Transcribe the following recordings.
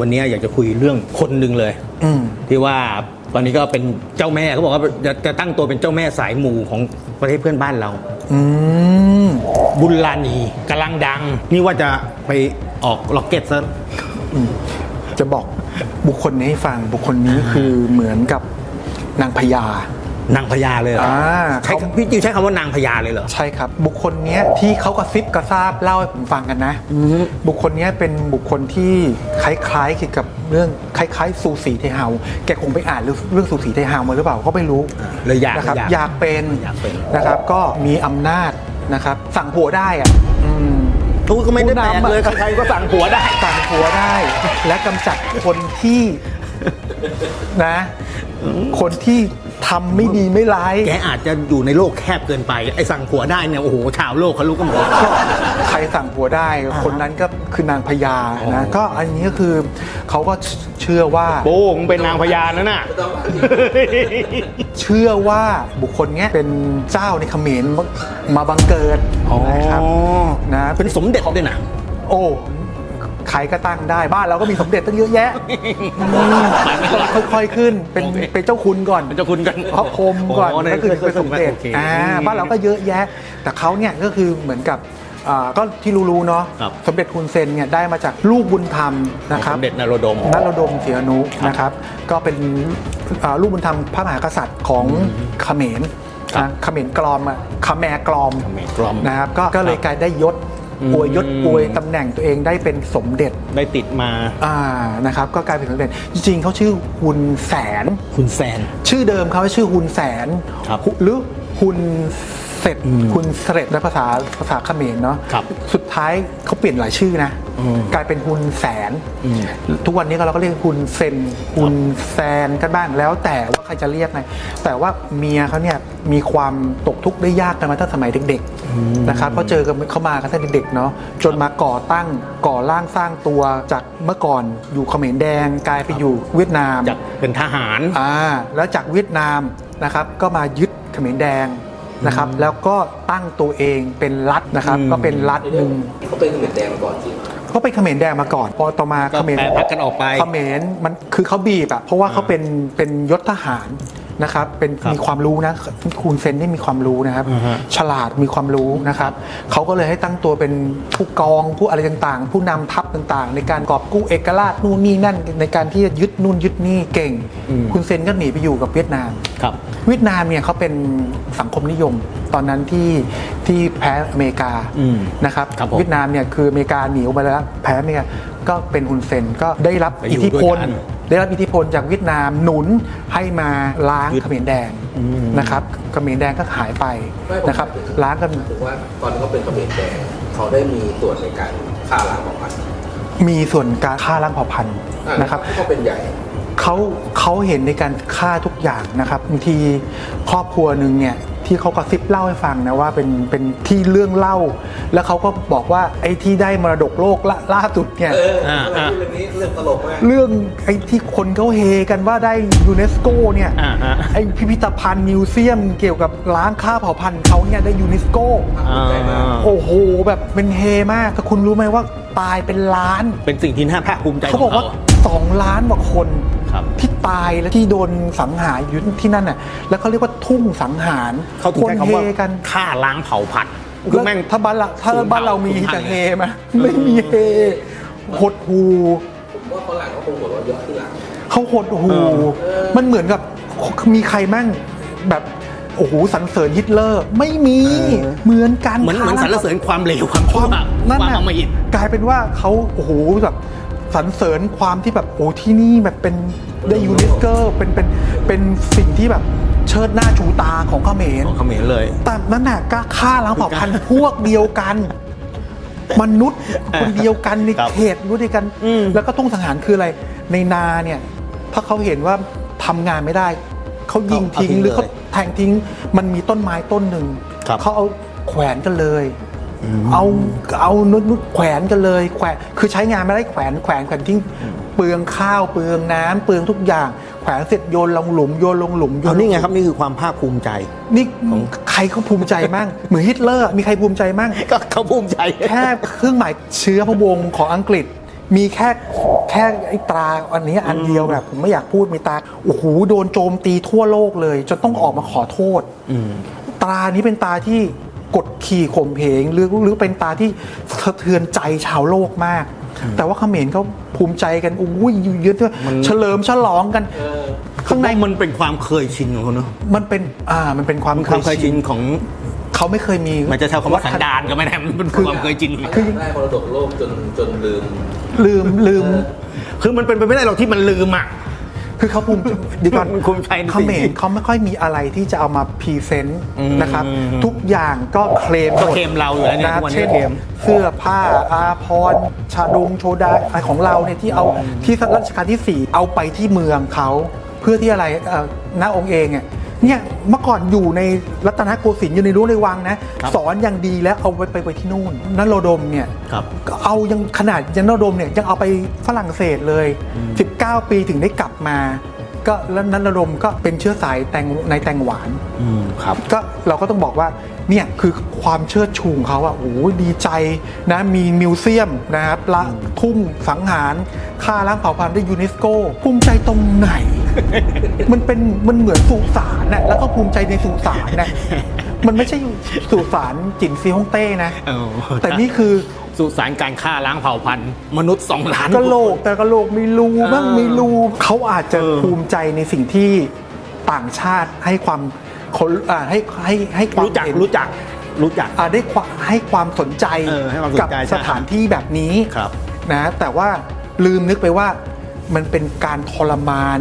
ริงๆวันนี้อยากจะคุยเรื่องคนหนึ่งเลยอืมที่ว่าตอนนี้ก็เป็นเจ้าแม่เขาบอกว่าจะจะตั้งตัวเป็นเจ้าแม่สายมูของประเทศเพื่อนบ้านเราอืมบุญลานีกำลังดัง นี่ว่าจะไปออกล็อกเก็ตซะจะบอกบุคคลนี้ให้ฟังบุคคลนี้คือเหมือนกับนางพญา นางพญาเลยเหรออ่าใช้เขา พี่จิวใช้คำว่านางพญาเลยเหรอ ใช่ครับ บุคคลเนี้ยที่เขากระซิบกระซาบเล่าให้ผมฟังกันนะ บุคคลเนี้ยเป็นบุคคลที่คล้ายๆเกี่ยวกับเรื่องคล้ายๆสูสีเทเฮาแกคงไปอ่านเรื่องเรื่องสูสีเทเฮามาหรือเปล่าก็ไม่รู้เลยอยากนะครับอยากอยากเป็นอยากเป็น นะครับก็มีอำนาจนะครับสั่งผัวได้อะอืม ทูก็ไม่ได้แปลกเลยผู้นำอะ ใครๆก็สั่งผัวได้ สั่งผัวได้ และกำจัดคนที่ นะ คนที่ ทำไม่ดีไม่ร้าย แกอาจจะอยู่ในโลกแคบเกินไป ไอ้สั่งผัวได้เนี่ย โอ้โห ชาวโลกเขารู้กันหมด ก็ใครสั่งผัวได้ คนนั้นก็คือนางพญาอ๋อนะก็อันนี้ก็คือเขาก็เชื่อว่า โป้งเป็นนางพญานะน่ะ เชื่อว่าบุคคลเนี้ยเป็นเจ้าในเขมรมามาบังเกิดอ๋อนะครับนะ เป็นสมเด็จด้วยนะ โอ้ ใครก็ตั้งได้บ้านเราก็มีสมเด็จตั้งเยอะแยะต้องค่อยๆขึ้นเป็นโอเค เป็นเจ้าคุณก่อน เป็นเจ้าคุณกัน พระพรหมก่อนโในก็คือเป็นสมเด็จโอคอ่าบ้านเราก็เยอะแยะ แต่เขาเนี่ยก็คือเหมือนกับอ่าก็ที่รู้ๆเนาะครับสมเด็จฮุนเซนเนี่ยได้มาจากลูกบุญธรรมนะครับสมเด็จนโรดมนรดมเสียนุนะครับ ก็เป็นอ่าลูกบุญธรรมพระมหากษัตริย์ของเขมรครับนะเขมรกลอมอะขแมกลอมเขมรกลอมนะครับก็ก็เลยกลายได้ยศ อืมอวยยศอวยตำแหน่งตัวเองได้เป็นสมเด็จได้ติดมาอ่านะครับก็กลายเป็นสมเด็จจริงๆเขาชื่อฮุนแสน คุณแซน ชื่อเดิมเขาชื่อฮุนแสนครับหุหรือฮุน เสร็จอืมฮุนเสร็จในภาษาภาษาเขมรเนาะครับสุดท้ายเขาเปลี่ยนหลายชื่อนะอืมกลายเป็นฮุนแสนอืมทุกวันนี้ก็เราก็เรียกฮุนเซนฮุนแซนกันบ้างแล้วแต่ว่าใครจะเรียกไงแต่ว่าเมียเขาเนี่ยมีความตกทุกข์ได้ยากกันมาตั้งแต่สมัยเด็กๆนะครับเพราะเจอกันเขามากันตั้งแต่เด็กๆเนาะจนมาก่อตั้งก่อร่างสร้างตัวจากเมื่อก่อนอยู่เขมรแดงกลายไปอยู่เวียดนามจากเป็นทหารอ่าแล้วจากเวียดนามนะครับก็มายึดเขมรแดง นะครับ แล้วก็ตั้งตัวเองเป็นรัฐนะครับอืมก็เป็นรัฐหนึ่งเขาเป็นเขมรแดงมาก่อนจริงเขาเป็นเขมรแดงมาก่อนพอต่อมาก็เขมรแปรพักกันออกไปเขมรมันคือเขาบีบอะเพราะว่าเขาเป็นเป็นยศทหารนะครับเป็นครับมีความรู้นะคูณเซนนี่มีความรู้นะครับอือฮะฉลาดมีความรู้นะครับเขาก็เลยให้ตั้งตัวเป็นผู้กองผู้อะไรต่างๆ ผู้นำทัพต่างๆ ในการกอบกู้เอกราชนู่นนี่นั่นในการที่จะยึดนู่นยึดนี่เก่ง คุณเซนก็หนีไปอยู่กับเวียดนามครับ เวียดนามเนี่ยเขาเป็นสังคมนิยม ตอนนั้นที่ที่แพ้อเมริกาอืมนะครับครับผมเวียดนามเนี่ยคืออเมริกาหนีออกไปแล้วแพ้อเมริกาก็เป็นฮุนเซนก็ได้รับไปอยู่อิทธิพล ด้วยกัน ได้รับอิทธิพลจากเวียดนามหนุนให้มาล้างยึดเขมรแดงอืม นะครับเขมรแดงก็หายไปไม่ผมนะครับหมายถึงล้างกัน ถือว่าตอนที่เขาเป็นเขมรแดงเขาได้มีส่วนในการฆ่าล้างเผ่าพันธุ์มีส่วนการฆ่าล้างเผ่าพันธุ์อ่านะครับ เขาเป็นใหญ่ เขาเขาเห็นในการฆ่าทุกอย่างนะครับบางทีครอบครัวหนึ่งเนี่ยที่เขากระซิบเล่าให้ฟังนะว่าเป็นเป็นที่เรื่องเล่า แล้วเขาก็บอกว่าไอ้ที่ได้มรดกโลกล่าล่าสุดเนี่ย เอออ่าเรื่องนี้เรื่องตลกมากเรื่องไอ้ที่คนเขาเฮกันว่าได้ยูเนสโกเนี่ยอ่าฮะ ไอ้พิพิธภัณฑ์มิวเซียมเกี่ยวกับล้างค่าเผ่าพันธุ์เขาเนี่ยได้ยูเนสโกอ่าโอ้โหแบบเป็นเฮมากแต่คุณรู้ไหมว่าตายเป็นล้าน เป็นสิ่งที่น่าภาคภูมิใจเขาบอกว่าขง2 ล้านกว่าคนครับ ที่ตายและที่โดนสังหารอยู่ที่นั่นน่ะแล้วเขาเรียกว่าทุ่งสังหารเขาถึงคนใช้เฮคำว่ากันฆ่าล้างเผ่าพันธุ์คือแล้วแม่ง ถ้าบ้านเราถ้าศูนย์บ้านเรามีเผ่าจะศูนย์พันธุ์เฮไหมไม่มีเฮหดหู ผมว่าฝรั่งเขาคงหัวเราะเยอะที่หลัง เขาหดหูมันเหมือนกับมีใครมั่งแบบโอ้โหสรรเสริญฮิตเลอร์ ไม่มีเออเหมือนกันเหมือนเหมือนสรรเสริญความเลวความคชั่ววามนั่นความน่ะอำมหิต กลายเป็นว่าเขาโอ้โหแบบ สรรเสริญความที่แบบโอ้ที่นี่แบบเป็นได้ยูเนสโกเป็นเป็นเป็นสิ่งที่แบบเชิดหน้าชูตาของเขมรของเขมรเลย แต่นั่นน่ะก็ฆ่าล้างเผ่าพันธุ์พวกเดียวกัน มนุษย์คนเดียวกันในครับเขตรู้ด้วยกันอืมแล้วก็ต้องสังหารคืออะไร ในนาเนี่ย ถ้าเขาเห็นว่าทำงานไม่ได้ เขายิงทิ้งหรือเขาแทงทิ้ง มันมีต้นไม้ต้นหนึ่งครับเขาเอาแขวนกันเลย เอาเอานุดนุดแขวนกันเลยแขวนคือใช้งานไม่ได้แขวนแขวนแขวนทิ้งเปลืองข้าวเปลืองน้ำเปลืองทุกอย่าง แขวนเสร็จโยนลงหลุมโยนลงหลุมโยเอานลนี่ไงครับนี่คือความภาคภูมิใจนี่ใครเขาภูมิใจมั่งเหมือนฮิตเลอร์มีใครภูมิใจมั่งก็เขาภูมิใจแค่เครื่องหมายเชื้อพระวงศ์ของอังกฤษมีแค่แค่ไอ้ตราอันนี้อันเดียวแบบผมไม่อยากพูดมีตราโอ้โหโดนโจมตีทั่วโลกเลยจนต้องออกมาขอโทษอืมตรานี้เป็นตาที่ กดขี่ข่มเหงหรือหรือเป็นตาที่สะเทือนใจชาวโลกมาก แต่ว่าเขมรเขาภูมิใจกันอุ้ยเยอะด้วยมันเฉลิมฉลองกัน ข้างในผมว่มันเป็นความเคยชินของเขาเนอะมันเป็นอ่ามันเป็นความมันความเคยชินของเขาไม่เคยมีมันจะใช้คำว่าสันดานก็ไม่ได้มันเป็นความเคยชินคือได้มรดกโลกจนจนลืม ลืมลืม คือมันเป็นไปไม่ได้หรอกที่มันลืมอะ คือเขาภูมิดีก่อนภูมิใจในเขสิ่งมที่รเขาไม่ค่อยมีอะไรที่จะเอามาพรีเซนต์อืมนะครับ ทุกอย่างก็เคลมหก็มดเคลมเราอยู่แล้วเนี่ยนะครับทุกวันนี้เช่นเคลมเสื้อผ้าอาภรณ์ชาดงโชดาอะไรของเราเนี่ยที่เอาที่รัชกาลที่ 4 เอาไปที่เมืองเขาเพื่อที่อะไรเอ่อหน้าองค์เองเนี่ย เนี่ยเมื่อก่อนอยู่ในรัตนโกสินทร์อยู่ในรั้วในวังนะ ครับสอนอย่างดีแล้วเอาไปไปไปที่นู่นนโรดมเนี่ยครับก็เอายังขนาดยันนโรดมเนี่ยยังเอาไปฝรั่งเศสเลย19 ปีถึงได้กลับมา ก็แล้วนันนโรดมก็เป็นเชื้อสายแตงในแตงหวาน อืมครับ ก็เราก็ต้องบอกว่าเนี่ยคือความเชิดชูของเขาอะโอ้โหดีใจนะมีมิวเซียมนะครับละทุ่งสังหาร ค่าล้างเผ่าพันธุ์ได้ยูเนสโกภูมิใจตรงไหน มันเป็นมันเหมือนสุสานน่ะแล้วก็ภูมิใจในสุสานนะมันไม่ใช่สุสานจินซีฮ่องเต้นะเออแต่นี่คือสุสานการฆ่าล้างเผ่าพันธุ์มนุษย์สองล้านกะโหลกแต่กะโหลกมีรูบ้างเออมีรูเขาอาจจะเออภูมิใจในสิ่งที่ต่างชาติให้ความเขาอ่าให้ให้ให้ความรู้จักเห็นรู้จักรู้จักอ่าได้ความให้ความสนใจเออให้ความสนใจกัใช่สถานที่แบบนี้ครับนะแต่ว่าลืมนึกไปว่ามันเป็นการทรมาน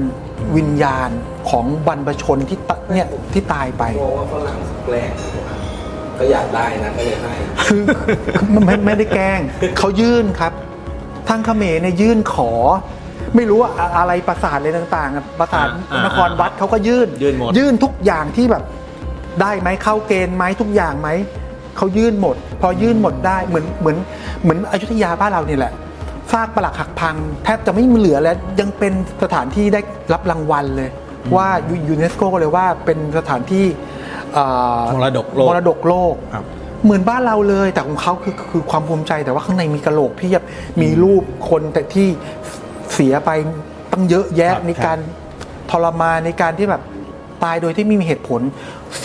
วิญญาณของบรรพชนที่ตะเนี่ยที่ตายไปมองว่าฝรั่งแกล้งก็อยากได้นะก็เลยให้ คือคือไม่ไม่ได้แกล้งเขายื่นครับ ทางเขมรเนี่ยยื่นขอ ไม่รู้ว่าอะอะไรประสาทอะไรต่างๆอะประสาทอ่าอ่านนครวัดเขาก็ยื่นยื่นหมด ยื่นทุกอย่างที่แบบ ได้ไหมเข้าเกณฑ์ไหมทุกอย่างไหมเขายื่นหมด พอยื่นหมดได้เหมือนเหมือนเหมือนอยุธยาบ้านเราเนี่ยแหละ ซากปลักหักพัง แทบจะไม่มีเหลือแล้วยังเป็นสถานที่ได้รับรางวัลเลย ว่ายูยูเนสโกเลยว่าเป็นสถานที่เอ่อมรดกโลกมรดกโลกครับเหมือนบ้านเราเลยแต่ของเขาคือคือความภูมิใจแต่ว่าข้างในมีกระโหลกเพียบมีรูปคนแต่ที่เสียไปตั้งเยอะแยะครับในการทรมานในการที่แบบตายโดยที่ไม่มีเหตุผล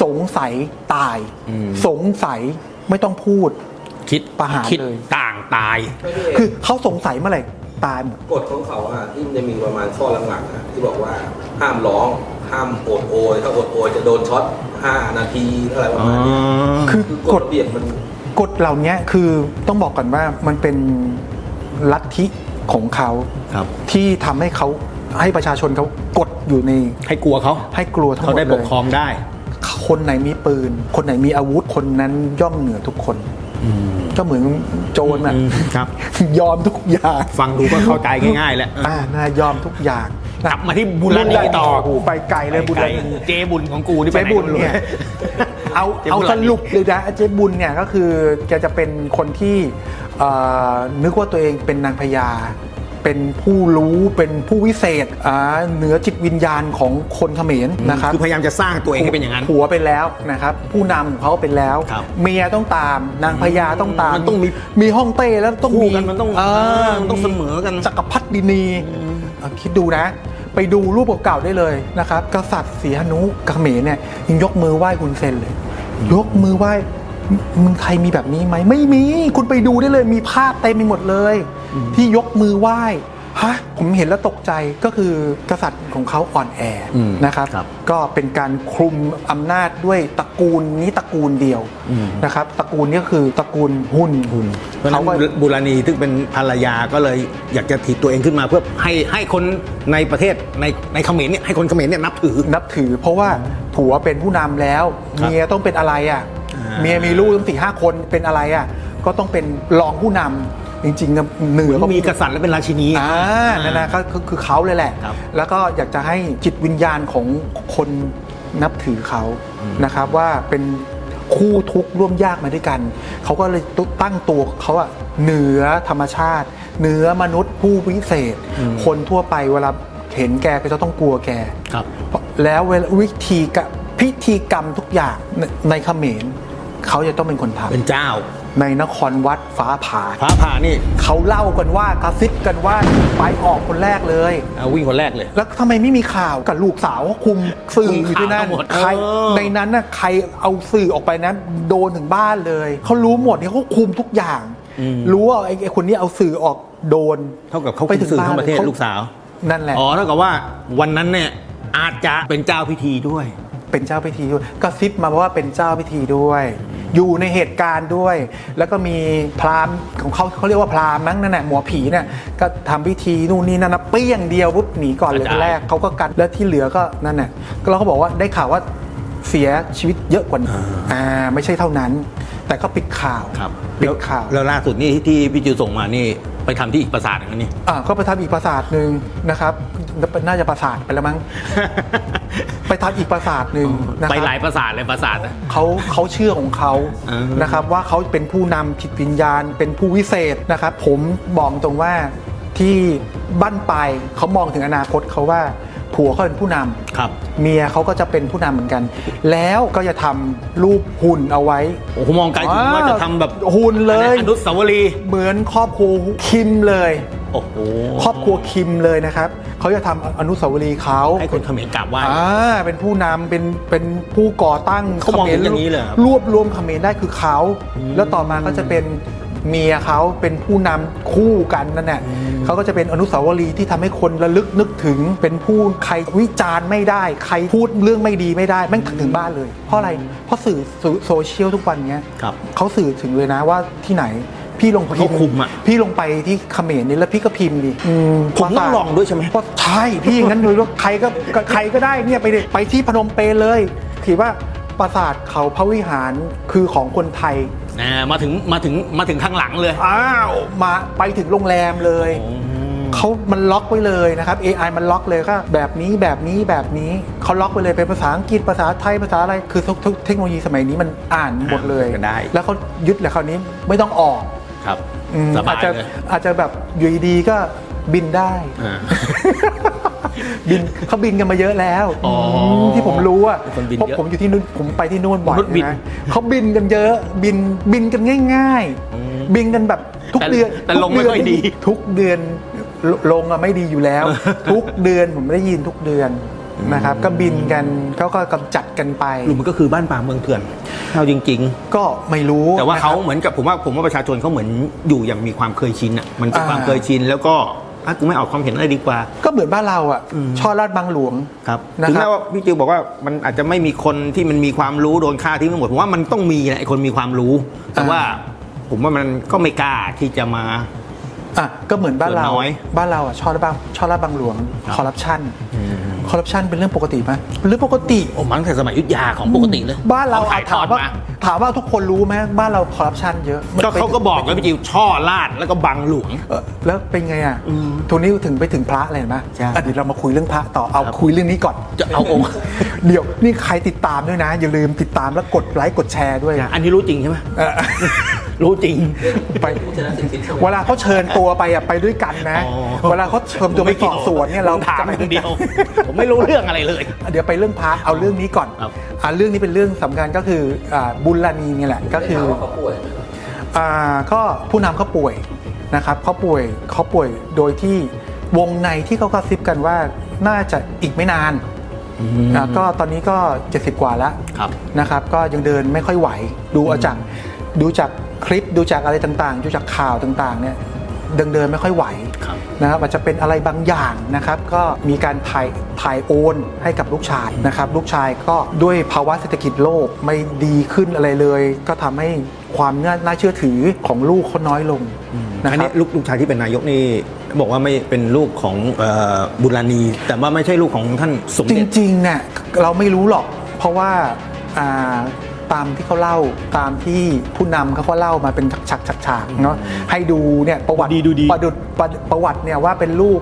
สงสัยตายอืมสงสัยไม่ต้องพูด คิดประหารคิดเลย ต่างตาย คือเขาสงสัยเมื่อไหร่ตายหมด กฎของเขาอะที่มันจะมีประมาณข้อหลังๆอะที่บอกว่าห้ามร้อง ห้ามโอดโอย ถ้าโอดโอยจะโดนช็อต 5 นาทีเท่าไหร่ประมาณนี้คือคือกกฎฎ ระเบียบมันกฎเหล่านี้คือต้องบอกก่อนว่ามันเป็นลัทธิของเขาครับ ที่ทำให้เขาให้ประชาชนเขากดอยู่ในให้กลัวเขาให้กลัวทั้งหมเขาดได้เลปกยครองได้ คนไหนมีปืน คนไหนมีอาวุธคนนั้นย่อมเหนือทุกคน ก็เหมือนโจรอะอืมครับ ยอมทุกอย่าง ฟังดูก็เข้าใจง่ายๆแหละอ่านะยอมทุกอย่างกลับมาที่บุญนีต่อโโหไปไกลเลยบุญไกลนีเจบุญของกูนี่ไปเจ๊ไหนบุญก็ไม่รู้เนี่ยเอาเจ๊เอาบุญสรุปเลยนะเจ๊บุญเนี่ยก็คือแกจะเป็นคนที่เอ่อนึกว่าตัวเองเป็นนางพญา เป็นผู้รู้เป็นผู้วิเศษอ่าเหนือจิตวิญญาณของคนเขมรนะครับคือพยายามจะสร้างตัวเองให้เป็นอย่างนั้น ผัวเป็นแล้วนะครับผู้นำของเขาเป็นแล้ว ครับเมียต้องตาม นางพญาต้องตามมันต้องมี มีห้องเต้แล้วต้องคู่มีกันมันต้องเเออมันต้องเสมอกัน จักรพรรดินีอะคิดดูนะ ไปดูรูปเก่าๆได้เลยนะครับ กษัตริย์ศรีหนุกเขมรเนี่ยยังยกมือไหว้คุณเซนเลย ยกมือไหว้ มึงไทยมีแบบนี้ไหมไม่มี คุณไปดูได้เลยมีภาพเต็มไปหมดเลย ที่ยกมือไหว้ฮะผมเห็นแล้วตกใจก็คือกษัตริย์ของเขาอ่อนแออมนะครับครับ ก็เป็นการคลุมอำนาจด้วยตระกูลนี้ตระกูลเดียวอืมนะครับตระกูลนี้ก็คือตระกูลหุ่นเพราะฉะเขานั้นก็บุรณีซึ่งเป็นภรรยาก็เลยอยากจะถีบตัวเองขึ้นมาเพื่อให้ให้คนในประเทศในในเขมรเนี่ยให้คนเขมรเนี่ยนับถือนับถือ เพราะว่าผัวเป็นผู้นำแล้วครับเมียต้องเป็นอะไรอะอ่า เมียมีลูกตั้งสี่ห้าคนเป็นอะไรอะก็ต้องเป็นรองผู้นำจริงๆนะเหนือก็มีกษัตริย์และเป็นราชินี อ่านั่นนะก็คือคือเขาเลยแหละ ครับแล้วก็อยากจะให้จิตวิญญาณของคนนับถือเขานะครับว่าเป็นคู่ทุกข์ร่วมยากมาด้วยกัน เขาก็เลยตั้งตัวเขาอะเหนือธรรมชาติ เหนือมนุษย์ผู้วิเศษ คนทั่วไปเวลาเห็นแกก็จะต้องกลัวแก ครับ แล้วเวลาวิธีกะพิธีกรรมทุกอย่างในในเขมร เขาจะต้องเป็นคนทำเป็นเจ้าในนครวัดฟ้าผ่าฟ้าผ่านี่เขาเล่ากันว่ากระซิบกันว่าไปออกคนแรกเลยเอาวิ่งคนแรกเลย แล้วทำไมไม่มีข่าวกับลูกสาวเขาคุมสื่ออยู่ที่นั่นคุมข่าวทั้งหมดใครเออ ในนั้นน่ะใครเอาสื่อออกไปนั้นโดนถึงบ้านเลยเขารู้หมดเนี่ยเขาคุมทุกอย่าง รู้ว่าไอ้ไอ้คนนี้เอาสื่อออกโดนเท่ากับเขาคุมสื่อทั้งประเทศขาลูกสาว นั่นแหละ อ๋อเท่ากับว่าวันนั้นเนี่ยอาจจะเป็นเจ้าพิธีด้วย เป็นเจ้าพิธีด้วยกระซิบมาว่าเป็นเจ้าพิธีด้วย อยู่ในเหตุการณ์ด้วย แล้วก็มีพราหมณ์ของเขาเขาเรียกว่าพราหมณ์มั้งนั่นแหละหมอผีเนี่ยก็ทำพิธีนู่นนี่นั่นนะเปี้ยงเดียวปุ๊บหนีก่อนเลยกระจายแรกเขาก็กันแล้วที่เหลือก็นั่นแหละก็เราก็บอกว่าได้ข่าวว่าเสียชีวิตเยอะกว่านี้อ่าไม่ใช่เท่านั้น แต่ก็ปิดข่าวครับปิดข่าวแล้วล่าสุดนี่ที่พี่จิวส่งมานี่ไปทำที่อีกปราสาทหนึงนะนี่อ่าก็ไปทำอีกปราสาทหนึ่งนะครับน่าจะปราสาทไปแล้วมั้งไปทำอีกปราสาทหนึ่งนะคไปรับหลายปราสาทเลยปราสาทอะเขาเขาเชื่อของเขาอ่านนะครับว่าเขาเป็นผู้นำจิตวิญญาณ เป็นผู้วิเศษนะครับ ผมบอกตรงว่าที่บ้านปลายเขามองถึงอนาคตเขาว่า ผัวเขาเป็นผู้นำครับ เมียเขาก็จะเป็นผู้นำเหมือนกัน แล้วก็จะทำรูปหุ่นเอาไว้ โอ้โหมองไกลถึงว่าจะทำแบบหุ่นเลยอนุสาวรีย์เหมือนครอบครัวคิมเลยโอ้โหครอบครัวคิมเลยนะครับเขาจะทำอนุสาวรีย์เขาให้คนเขมรกราบไหว้อ่าเป็นผู้นำเป็นเป็นผู้ก่อตั้งเขามองอย่างนี้เลยเหรอครับรวบรวมเขมรได้คือเขาแล้วต่อมาก็จะเป็น เมียเขาเป็นผู้นำคู่กันนั่นแหละเขาก็จะเป็นอนุสาวรีย์ที่ทำให้คนระลึกนึกถึง เป็นผู้ใครวิจารณ์ไม่ได้ ใครพูดเรื่องไม่ดีไม่ได้แม่งถึงถึงบ้านเลย เพราะอะไร เพราะสื่อสื่อโซเชียลทุกวันเนี้ยครับเขาสื่อถึงเลยนะว่าที่ไหนพี่ลงพิมเขาคุมพ์อะพี่ลงไปที่เขมรนี่แล้วพี่ก็พิมพ์ดิอืผมต้องลองด้วยใช่ไหมก็ใช่พี่งั้นเลยว่าใครก็ก็ใครก็ได้เนี่ยไปเลยไปที่พนมเปญเลยถือว่า ปราสาทเขาพระวิหารคือของคนไทยอ่ามาถึงมาถึงมาถึงข้างหลังเลยอ้าวมาไปถึงโรงแรมเลยเขามันล็อกไว้เลยนะครับ AI มันล็อกเลยก็แบบนี้แบบนี้แบบนี้เขาล็อกไปเลยเป็นภาษาอังกฤษภาษาไทยภาษาอะไรคือทุกทุกเทคโนโลยีสมัยนี้มันอ่านหมดเลยอ่านได้แล้วเขายึดแล้วคราวนี้ไม่ต้องออกครับอืมสบาอาจยจะเลยอาจจะแบบอยู่ดีๆก็บินได้อ่า บินเขาบินกันมาเยอะแล้วอ๋อมที่ผมรู้อะคนบินเพราะเยอะผมอยู่ที่นู่นผมไปที่นู่นบ่อยมนุษย์บิน นะเขาบินกันเยอะบินบินกันง่ายอืมๆบินกันแบบทุกแต่เดือนแต่ลงทุกไม่ค่อยดี ทุกเดือนลลงอะไม่ดีอยู่แล้ว ทุกเดือนผมได้ยินทุกเดือนนะครับ ก็บินกันเขาก็กำจัดกันไปหรือมันก็คือบ้านป่าเมืองเถื่อนเอาจริง ก็ไม่รู้ๆ แต่ว่าเขานะครับ เหมือนกับผมว่าผมว่าประชาชนเขาเหมือนอยู่อย่างมีความเคยชินอะมันเป็นอ่า ความเคยชินแล้วก็ อะกูไม่ออกความเห็นอะไรดีกว่า ก็เหมือนบ้านเราอะอืมช่อลาดบางหลวงครับนะครับถึงแม้ว่าพี่จิวบอกว่ามันอาจจะไม่มีคนที่มันมีความรู้โดนฆ่าทิ้งไปหมดผมว่ามันต้องมีนะไอ้คนมีความรู้ แต่ว่าผมว่ามันก็ไม่กล้าที่จะมา อะก็เหมือนบ้านเรา ส่วนน้อยบ้านเราอะช่อลาดบางช่อลาดบางหลวงครับคอร์รัปชัน คอร์รัปชันเป็นเรื่องปกติไหมเป็นเรื่องปกติ โอ้มันตั้งแต่สมัยอยุทธยาของปกติเลยบ้านเราถ่ายทถาอมดว่ามาถามว่าทุกคนรู้ไหมบ้านเราคอร์รัปชันเยอะก็เขาก็บอกแล้วพี่จิวช่อลาดแล้วก็บังหลวงเออแล้วเป็นไงอะอืมทุนนี้ถึงไปถึงพระเลยเห็นไหมใช่อะเดี๋ยวเรามาคุยเรื่องพระต่อเอาครับคุยเรื่องนี้ก่อนจะเอาองค์เดี๋ยวนี่ใครติดตามด้วยนะ อย่าลืมติดตามแล้วกดไลค์กดแชร์ด้วย อันนี้รู้จริงใช่ไหมเออรู้จริงไปผู้ชนะสิทธิ์ใช่ไหมเวลาเขาเชิญตัวไปอะไปด้วยกันนะอ๋อเวลาเขาเชิญตัวไปสอบสวนเนี่ยเราถามจะไม่คนเดียวผมไม่รู้เรื่องอะไรเลย เดี๋ยวไปเรื่องพระเอาเรื่องนี้ก่อนครับ อ่าเรื่องนี้เป็นเรื่องสำคัญก็คืออ่าบุญลานีเนี่ยแหละก็คือ เขาป่วยไหมอ่าก็ผู้นำเขาป่วยนะครับเขาป่วยเขาป่วยโดยที่วงในที่เขากระซิบกันว่าน่าจะอีกไม่นานอ่าก็ตอนนี้ก็ 70 กว่าแล้วครับ นะครับ ก็ยังเดินไม่ค่อยไหว ดูเอาจากดูจากคลิปดูจากอะไรต่างๆ ดูจากข่าวต่างๆเนี่ย เดินเดินไม่ค่อยไหวครับนะครับอาจจะเป็นอะไรบางอย่างนะครับ ก็มีการถ่ายถ่ายโอนให้กับลูกชายนะครับ ลูกชายก็ด้วยภาวะเศรษฐกิจโลกไม่ดีขึ้นอะไรเลย ก็ทำให้ความน่าน่าเชื่อถือของลูกเขาน้อยลงนะอันครันี้บลูกลูกชายที่เป็นนายกนี่บอกว่าไม่เป็นลูกของเอ่อบุราณี แต่ว่าไม่ใช่ลูกของท่านสมจเด็จริงๆเนี่ยเราไม่รู้หรอก เพราะว่าอ่า ตามที่เขาเล่าตามที่ผู้นำเขาก็เล่ามาเป็นฉากๆๆเนาะให้ดูเนี่ยประวัติดีดูดี ประดุดประประวัติเนี่ยว่าเป็นลูก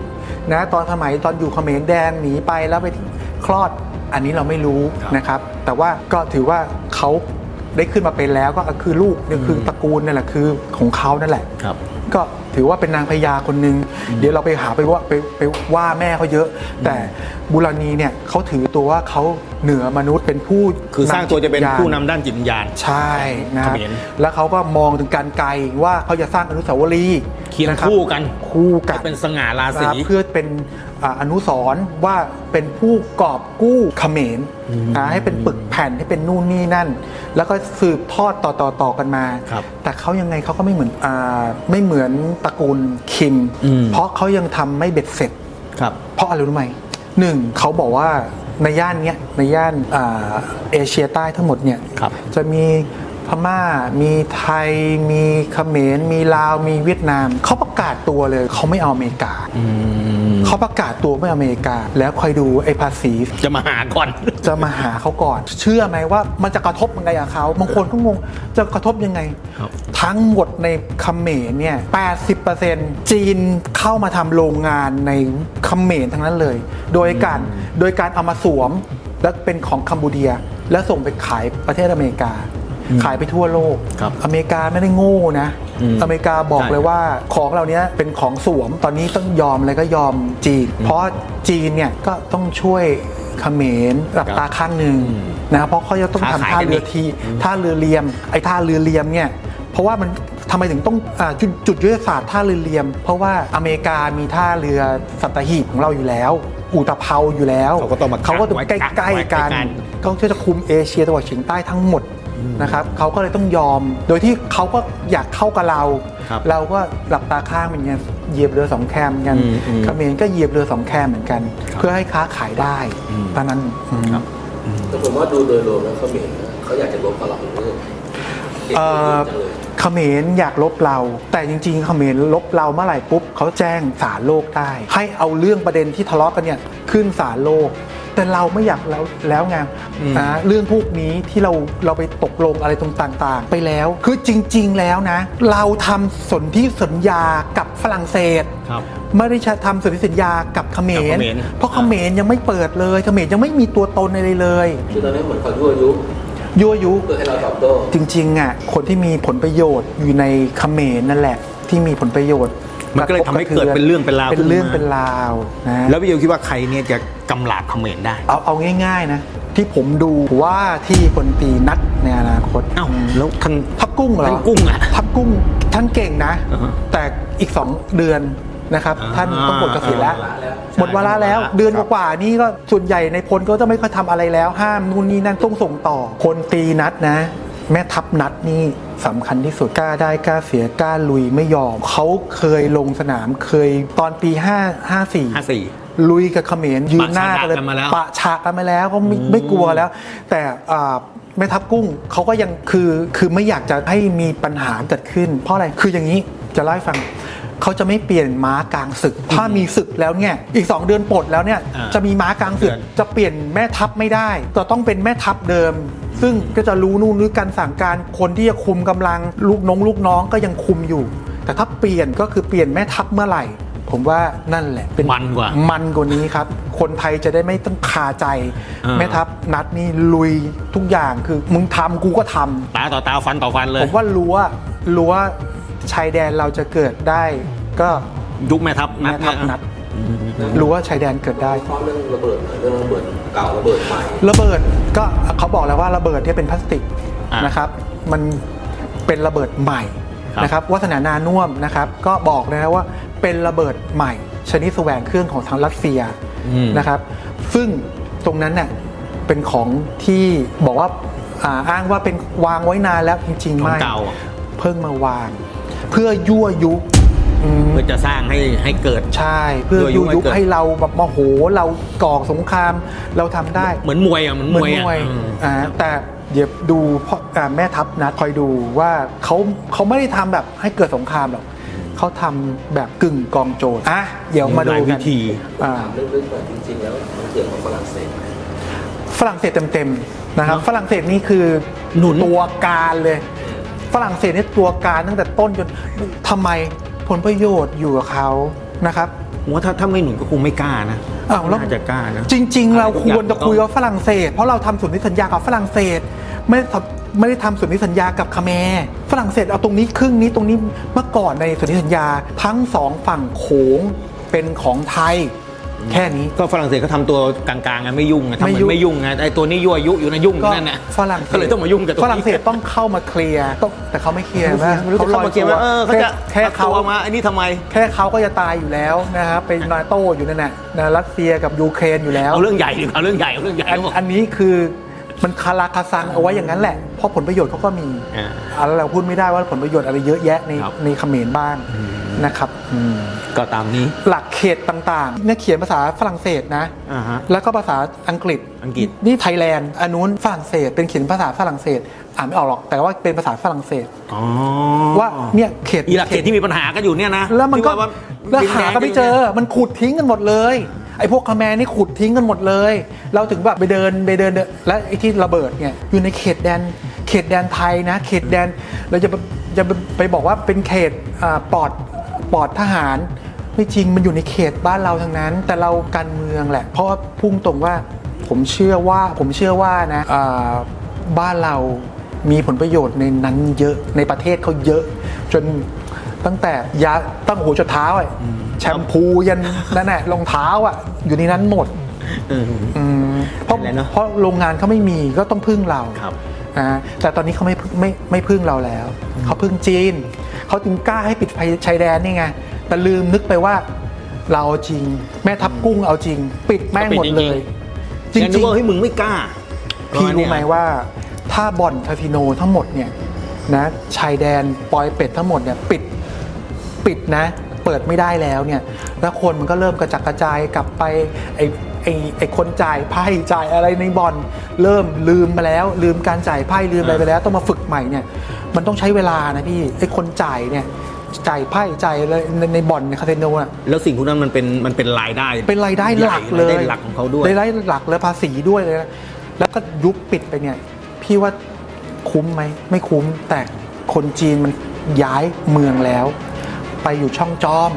นะตอนสมัยตอนอยู่เขมรแดงหนีไปแล้วไปคลอดอันนี้เราไม่รู้นะครับ แต่ว่าก็ถือว่าเขาได้ขึ้นมาเป็นแล้วก็คือลูกเนี่ยคือตระกูลนี่แหละคือของเขานั่นแหละ ครับ ก็ถือว่าเป็นนางพญาคนหนึ่งเดี๋ยวเราไปหาไปว่าไปไปว่าแม่เขาเยอะ แต่บุรณีเนี่ยเขาถือตัวว่าเขาเหนือมนุษย์เป็นผู้คือสร้างตัวจะเป็นำจิตวิญญาณผู้นำด้านจิตวิญญาณใช่นะครับเขมรแล้วเขาก็มองถึงการไกลว่าเขาจะสร้างอนุสาวรีย์เคียงนะครับคู่กันคู่กันให้เป็นสง่าราศีนะครับเพื่อเป็นอ่าอนุสรณ์ว่าเป็นผู้กอบกู้เขมรนะให้เป็นปึกแผ่นให้เป็นนู่นนี่นั่น แล้วก็สืบทอดต่อต่อต่อกันมาครับแต่เขายังไงเขาก็ไม่เหมือนอ่าไม่เหมือนตระกูลคิม อืม เพราะเขายังทำไม่เบ็ดเสร็จ ครับ เพราะอะไรรู้ไหมหนึ่งเขาบอกว่าในย่านเนี้ยในย่านอ่าเอเชียใต้ทั้งหมดเนี่ยครับจะมีพม่า มีไทย มีเขมร มีลาว มีเวียดนาม เขาประกาศตัวเลยเขาไม่เอาอเมริกาอืมเขาประกาศตัวไม่เอาอเมริกา แล้วคอยดูไอ้ภาษี จะมาหาก่อน จะมาหาเขาก่อน เชื่อไหมว่ามันจะกระทบยังไงกับเขาบางคนก็งงจะกระทบยังไงครับทั้งหมดในเขมรเนี่ย80%จีนเข้ามาทำโรงงานในเขมรทั้งนั้นเลย โดยการโดยการเอามาสวมแล้วเป็นของคัมบูเดีย แล้วส่งไปขายประเทศอเมริกา ขายไปทั่วโลกครับอเมริกาไม่ได้โง่นะอืมอเมริกาบอกใช่เลยว่าของเราเนี้ยเป็นของสวมตอนนี้ต้องยอมอะไรก็ยอมจีน เพราะจีนเนี่ยก็ต้องช่วย เขมรหลับตาข้างหนึ่งนะเพราะเขาจะต้องค้าทำขายท่ากันเรืออีกทีท่าเรือเลียม ไอ้ท่าเรือเลียมเนี่ยเพราะว่ามันทำไมถึงต้องอาจุดจุดยุทธศาสตร์ท่าเรือเลียม เพราะว่าอเมริกามีท่าเรือสัตหีบของเราอยู่แล้วอุตภเปาอยู่แล้วเขาก็ต้องมาเขาก็ต้องไว้ใกล้กักใกล้ไว้กันใกล้กันเขาจะคุมเอเชียตะวันออกเฉียงใต้ทั้งหมด นะครับเขาก็เลยต้องยอม โดยที่เขาก็อยากเข้ากับเรา ครับเราก็หลับตาข้างเหมือนกันเหยียบเรือสองแคมเหมือนกันอืมอืมเขมรก็เหยียบเรือสองแคมเหมือนกัน ครับเพื่อให้ค้าขายได้ตอนนั้นอืม ครับ แต่ผมว่าดูโดยรวมแล้วเขาเหม็นเขาอยากจะลบกับเราหรือเปล่าเอ่อ จังเลย เขมรอยากลบเรา แต่จริงๆเขมรลบเราเมื่อไหร่ปุ๊บเขาแจ้งศาลโลกได้ ให้เอาเรื่องประเด็นที่ทะเลาะกันเนี่ยขึ้นศาลโลก แต่เราไม่อยากแล้วแล้วไงอืมนะเรื่องพวกนี้ที่เราเราไปตกลงอะไรตรงต่างๆ ไปแล้ว คือจริง ๆ แล้วนะ เราทำสนธิสัญญากับฝรั่งเศสครับไม่ได้ทำสนธิสัญญากับเขมกับรเขมร เพราะเขมรยังไม่เปิดเลยเขมรยังไม่มีตัวตนอะไรเลยคือตอนนี้เหมือนเขายั่วยุยั่วยุเพื่อให้เราตอบโต้จริงๆอะคนที่มีผลประโยชน์อยู่ในเขมรนั่นแหละ ที่มีผลประโยชน์ มันก็เลยทำให้เกิดเป็นเรื่องเป็นราวเป็นเรื่องขึ้นมาเป็นราวนะแล้วพี่โยคิดว่าใครเนี่ยจะกำลาบเขมรได้ เอาเอาง่ายๆนะ ที่ผมดูว่าที่พลตรีนัดในอนาคตเอ้าแล้วท่านทับกุ้งเหรอท่านกุ้งอะทับกุ้งท่านเก่งนะอ่าฮะแต่อีก 2 เดือนนะครับอ่าท่านต้องหมดเกษียณแล้วหมดวาระแล้วหมดวาระแล้วใช่เดือนครับกว่าๆนี่ก็ส่วนใหญ่ในพลก็จะไม่ค่อยทำอะไรแล้วห้ามนู่นนี่นั่นต้องส่งต่อพลตรีนัดนะ แม่ทัพนัดนี่สำคัญที่สุดกล้าได้กล้าเสียกล้าลุยไม่ยอม เขาเคยลงสนามเคยตอนปี5 54 54 ลุยกับเขมรยืนหน้ากันเลยปะฉะกันมาแล้ว ปะฉากกันมาแล้วก็ไม่ไม่กลัวแล้ว แต่อ่าแม่ทัพกุ้งเขาก็ยังคือคือไม่อยากจะให้มีปัญหาเกิดขึ้น เพราะอะไรคืออย่างนี้จะเล่าให้ฟัง เขาจะไม่เปลี่ยนม้ากลางศึก ถ้ามีศึกแล้วเนี่ยอีก 2 เดือนปลดแล้วเนี่ยอ่าจะมีม้ากลางศึก เดือน จะเปลี่ยนแม่ทัพไม่ได้จะต้องเป็นแม่ทัพเดิม ซึ่งก็จะรู้นู่นรู้การสั่งการคนที่จะคุมกำลังลูกน้องลูกน้องก็ยังคุมอยู่ แต่ถ้าเปลี่ยนก็คือเปลี่ยนแม่ทัพเมื่อไหร่ ผมว่านั่นแหละเป็น มันกว่า มันกว่านี้ครับ คนไทยจะได้ไม่ต้องคาใจอ่า แม่ทัพนัดนี่ลุยทุกอย่างคือมึงทำกูก็ทำตาต่อตาฟันต่อฟันเลยผมว่ารั้วรั้ว ชายแดนเราจะเกิดได้ก็ยุคแม่ทัพนัแม่ดทัพเนี่ยนัดรั้วชายแดนเกิดได้ เพราะเรื่องระเบิดหน่อยเรื่องระเบิดเก่าระเบิดใหม่ ระเบิดก็เขาบอกแล้วว่าระเบิดที่ยเป็นพลาสติกอ่านนะครับ มันเป็นระเบิดใหม่ครับนะครับวัฒนานานุ่วมนะครับ ก็บอกนะว่าเป็นระเบิดใหม่ ชนิดแสวงเครื่องของทางรัสเซียอืม นะครับ ซึ่งตรงนั้นเน่ยเป็นของที่บอกว่าอ่าอ้างว่าเป็นวางไว้นานแล้วจริงๆของไม่เก่า เพิ่งมาวาง เพื่อยั่วยุอืม เพื่อจะสร้างให้ให้เกิด ใช่ เพื่อยั่วยุยุให้ยุเกิด ให้เราแบบโมโหเราก่อสงครามเราทำได้เหมือนมวยอะเหมือนเหมมือนวยอะมวยอืม อ่าแต่เดี๋ยวดูพ่ออ่าแม่ทัพนะคอยดูว่าเขาเขาไม่ได้ทำแบบให้เกิดสงครามหรอกเขาทำแบบกึ่งกองโจรอะเดี๋ยวมาดูหลายวิกันธี อ่า ถามลึกๆว่าจริงๆ แล้วมันเกี่ยวกับฝรั่งเศสไหม ฝรั่งเศสเต็มๆนะครับเนอะฝรั่งเศสนี่คือหนุนตัวการเลย ฝรั่งเศสนี่ตัวการตั้งแต่ต้นจนทำไมผลประโยชน์อยู่กับเขานะครับผมว่าถ้าถ้าไม่หนุนก็คงไม่กล้านะอ้าวแล้วน่าจะกล้านะจริง ๆ เราอะไรทุกควรจะอย่างคุยกับฝรั่งเศส เพราะเราทำสนธิสัญญากับฝรั่งเศส ไม่ไม่ได้ทำสนธิสัญญากับคาเขมรฝรั่งเศสเอาตรงนี้ครึ่งนี้ตรงนี้เมื่อก่อนในสนธิสัญญาทั้งสองฝั่งโขงเป็นของไทย แค่นี้ก็ฝรั่งเศสเขาทำตัวกลางๆไงไม่ยุ่งไงทำไม่เหมือยุ่งนไม่ยุ่งไงไอ้ตัวนี้ยั่วยุอยู่นะยุ่งอยู่นั่นน่ะฝรั่งศสก็เลยต้องมายุ่งกับตัวนี้ฝรั่งเศสต้องเข้ามาเคลียร์ต้องแต่เขาไม่เคลียร์นะไม่รู้จะเข้ามาเกี่ยวว่าเออเขาจะแค่แค่เขาอมาอันนี้ทำไม แค่เขาก็จะตายอยู่แล้วนะครับเป็นนาโต้อยู่นั่นแหละนะรัสเซียกับยูเครนอยู่แล้วเอาเรื่องใหญ่ดีกว่าเอาเรื่องใหญ่เอาเรื่องใหญ่ อันบอกอันนี้คือมันคาราคาซังเอาไว้อย่างนั้นแหละ เพราะผลประโยชน์เขาก็มีอ่าอะไรเราพูดไม่ได้ว่าผลประโยชน์อะไรเยอะแยะในครับในเขมรบ้าง นะครับ อืมก็ตามนี้ หลักเขตต่างๆเนี่ยเขียนภาษาฝรั่งเศสนะ อ่าฮะ แล้วก็ภาษาอังกฤษ อังกฤษ นี่ไทยแลนด์อันนู้นฝรั่งเศส เป็นเขียนภาษาฝรั่งเศส อ่านไม่ออกหรอก แต่ว่าเป็นภาษาฝรั่งเศส อ๋อว่าเนี่ยเขต อีหลักเขตที่มีปัญหากันอยู่เนี่ยนะแล้วมันก็ที่าแล้วหาก็ไม่เจอ มันขุดทิ้งกันหมดเลย ไอ้พวกคาแมรนี่ขุดทิ้งกันหมดเลย เราถึงแบบไปเดินไปเดินเดินและไอ้ที่ระเบิดเนี่ยอยู่ในเขตแดน เขตแดนไทยนะ เขตแดนเราจะจะไปบอกว่าเป็นเขตอ่าปลอด ปลอดทหาร ไม่จริงมันอยู่ในเขตบ้านเราทั้งนั้น แต่เราการเมืองแหละ เพราะว่าพุ่งตรงว่าผมเชื่อว่าผมเชื่อว่านะอ่าบ้านเรามีผลประโยชน์ในนั้นเยอะในประเทศเขาเยอะ จนตั้งแต่ยาตั้งหัวจดเท้าอะแชมพูยันนั่นแหละรองเท้าอะอยู่ในนั้นหมดเอออืมเพราะนั่นแหละเนอะเพราะโรงงานเขาไม่มีก็ต้องพึ่งเราครับอ่าแต่ตอนนี้เขาไม่พึ่งไม่ไม่พึ่งเราแล้วเขาพึ่งจีน เขาจึงกล้าให้ปิดชายแดนนี่ไงแต่ลืมนึกไปว่า เราเอาจริง แม่ทับกุ้งเอาจริง ปิดแม่งหมดเลยจงั้นนึริกงว่าเฮ้ยมึงไม่กล้าๆพี่รู้ไหมว่า ถ้าบ่อนคาสิโนทั้งหมดเนี่ยนะชายแดนปอยเป็ดทั้งหมดเนี่ยปิดปิดนะ เปิดไม่ได้แล้วเนี่ย แล้วคนมันก็เริ่มกระจัดกระจายกลับไปไอ้ ไอ้ไอ้คนจ่ายไพ่จ่ายอะไรในบ่อนเริ่มลืมไปแล้ว ลืมการจ่ายไพ่ลืมอะไรไปแล้ว ต้องมาฝึกใหม่เนี่ยมันต้องใช้เวลานะพี่ไอ้คนจ่ายเนี่ยจ่ายไพ่จ่ายอะไรในในบ่อนในคาสิโนอะแล้วสิ่งพวกนั้นมันเป็นมันเป็นรายได้เป็นรายได้หลักเลยรายได้หลักของเขาด้วยรายได้หลักเลยภาษีด้วยเลยนะแล้วก็ยุบปิดไปเนี่ย พี่ว่าคุ้มไหมไม่คุ้มแต่คนจีนมันย้ายเมืองแล้ว ไปอยู่ช่องจอม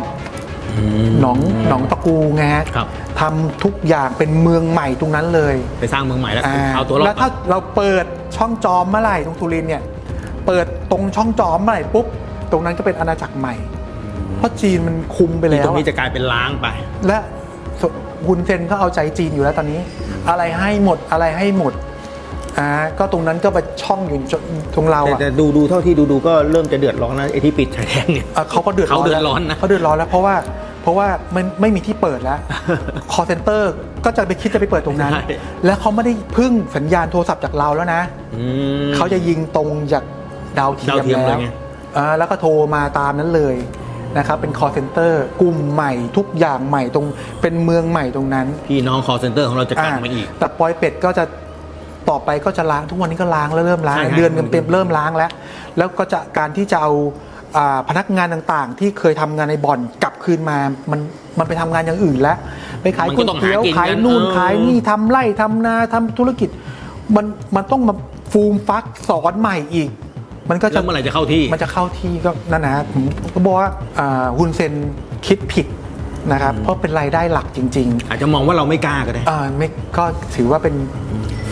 หนองหนองตะกูไงฮะครับ ทำทุกอย่างเป็นเมืองใหม่ตรงนั้นเลยไปสร้างเมืองใหม่แล้วอ่าเอาตัวรอแล้ดวถ้าเราเปิดช่องจอมเมื่อไหร่ตรงสุรินทร์เนี่ย เปิดตรงช่องจอมเมื่อไหร่ปุ๊บ ตรงนั้นก็เป็นอาณาจักรใหม่ เพราะจีนมันคุมไปแล้วตรงนี้อะ จะกลายเป็นล้างไป และสฮุนเซนก็เอาใจจีนอยู่แล้วตอนนี้ อะไรให้หมดอะไรให้หมดอ่าก็ตรงนั้นก็ไปช่องอยู่จตรงเราแต่อะแต่ดูดูเท่าที่ดูดูก็เริ่มจะเดือดร้อนนะไอ้ที่ปิดชายแดนเนี่ยอะเขาก็เดือดร้อนเขาเดือดแล้วร้อนนะ เขาเดือดร้อนแล้วเพราะว่า เพราะว่ามันไม่มีที่เปิดแล้วคอเซ็นเตอร์ก็จะไปคิดจะไปเปิดตรงนั้น ใช่ แล้วเขาไม่ได้พึ่งสัญญาณโทรศัพท์จากเราแล้วนะ อืม เขาจะยิงตรงจากดาวเทียดาวมเทียมเลแล้ยวไง อ่าแล้วก็โทรมาตามนั้นเลยนะครับ เป็น call center กลุ่มใหม่ทุกอย่างใหม่ตรง เป็นเมืองใหม่ตรงนั้นพี่น้องคอเซ็นเตอร์ของเราจะกลับมาอีก แต่ปอยเป็ดก็จะต่อไปก็จะล้างทุกวันนี้ก็ล้างแล้วเริ่มล้าง ใช่ครับ เดือนเต็มๆเริ่มล้างแล้ว แล้วก็จะการที่จะเอาอ่า พนักงานต่างๆ ที่เคยทำงานในบ่อนกลับคืนมามันมันไปทำงานอย่างอื่นแล้ว ไปขายมันก๋ก็วยต้องเตี๋ยวหากินขายกันนู่นเออขายนี่ทำไร่ทำนาทำธุรกิจ มันมันต้องมาฟูมฟักสอนใหม่อีก มันก็แล้จะวเมื่อไหร่จะเข้าที่มันจะเข้าที่ก็นั่นนะผมก็บอกว่าอ่าฮุนเซนคิดผิดนะครับเพราะเป็นรายได้หลักจริง ๆ อาจจะมองว่าเราไม่กล้าก็ได้อ่าไม่ก็ถือว่าเป็น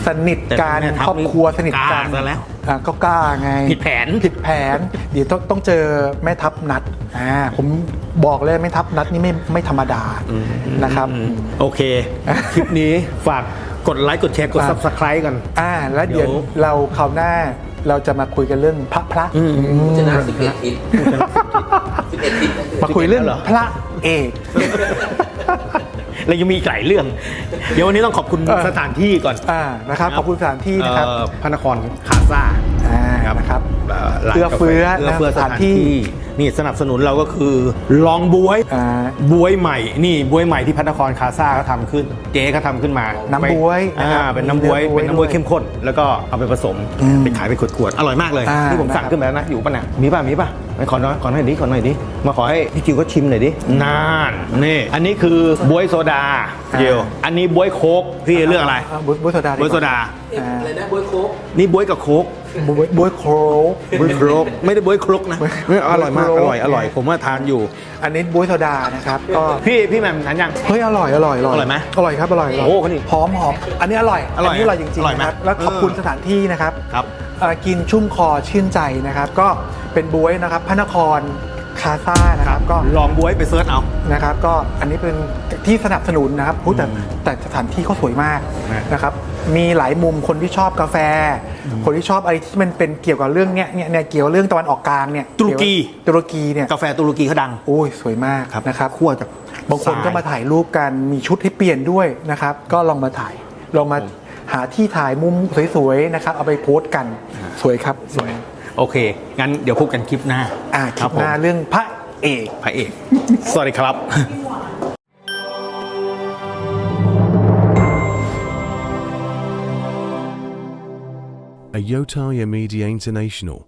สนิทแต่กันแม่ทัพครอบครัวสนิทกันกล้าซะแล้ว อ่าก็กล้าไง ผิดแผน ผิดแผน เดี๋ยวต้องต้องเจอแม่ทัพนัดอ่าผมบอกเลยแม่ทัพนัดนี่ไม่ไม่ธรรมดานะครับอืมโอเค คลิปนี้ฝากกดไลค์กดแชร์กดอะ subscribe กัน อ่าแล้วเดี๋ยวเดี๋ยว เราคราวหน้าเราจะมาคุยกันเรื่องพระพระอืมอืมชนะสิบเอ็ดทิศสิบเอ็ดทิศ มาคุยเรื่องเหรอพระเอก เรายังมีอีกหลายเรื่อง เดี๋ยววันนี้ต้องขอบคุณเออสถานที่ก่อน อ่านะครับขอบคุณสถานที่นะครับเอ่อ พระนครคาซ่า อ่าครับนะครับร้านเอื้อกาแฟเฟื้อเอื้อเฟื้อนะสสถาถานนที่ ที่นี่สนับสนุนเราก็คือลองบวยอ่า บวยใหม่ นี่บวยใหม่ที่พระนครคาซ่าเขาทำขึ้น เจ๊เขาทำขึ้นมาน้ำบ๊วยไปอ่านะครับเป็นน้ำบวยมีเนื้อบ๊วยเป็นน้ำบวยด้วยเข้มข้น แล้วก็เอาไปผสมอืมไปขายเป็นขวดๆอร่อยมากเลยอ่าที่ผมสั่งนะครับ ขึ้นมาแล้วนะอยู่ป่ะน่ะมีป่ะมีป่ะไปขอหน่อยขอหน่อยดิขอหน่อยดิมาขอให้พี่จิวก็ชิมหน่อยดินานนี่อันนี้คือบวยโซดาเดียวอันนี้บวยโค้กพี่เลือกอะไราบุบุยโซดา บวยโซดาเอ๊ะอะไรนะบวยโค้กนี่บวยกับโค้ก บวยบวยโครกบวยครกไม่ได้บวยครกนะไม่อร่อยมากบวยอครกร่อยอร่อย ผมว่าทานอยู่ อันนี้บวยโซดานะครับก็พี่พี่แหม่มทานยัง เฮ้ยอร่อยอร่อยอร่อยอร่อยไหมอร่อยครับอร่อยโอ้โหคนนี้หอมหอมอันนี้อร่อยอร่อยนนี้อร่อยจริงอร่อยๆไหมนะครับแล้วขอบคุณเออสถานที่นะครับครับเอ่อกินชุ่มคอชื่นใจนะครับ ก็เป็นบวยนะครับพระนครคาซ่านะครับก็ลองบวยไปเซิร์ชเอานะครับ ก็อันนี้เป็นที่สนับสนุนนะครับพูดแต่อืมแต่สถานที่เขาสวยมากนะนะครับ มีหลายมุมคนที่ชอบกาแฟ คนที่ชอบอะไรที่มันเป็นเกี่ยวกับเรื่องเนี้ยเนี่ยเนี่ยเกี่ยวกับเรื่องตะวันออกกลางเนี่ยตุรกี ตุรกีเนี่ยกาแฟตุรกีเขาดัง โอ้ยสวยมากนะครับคั่วจากบางคนทรายก็มาถ่ายรูปกันมีชุดให้เปลี่ยนด้วยนะครับ ก็ลองมาถ่ายลองมาหาที่ถ่ายมุมสวยๆนะครับเอาไปโพสต์กันสวยครับสวยโอเค งั้นเดี๋ยวพบกันคลิปหน้าอ่าคลิปผมหน้าเรื่องพระเอกพระเอก สวัสดีครับ a Yotaya Media International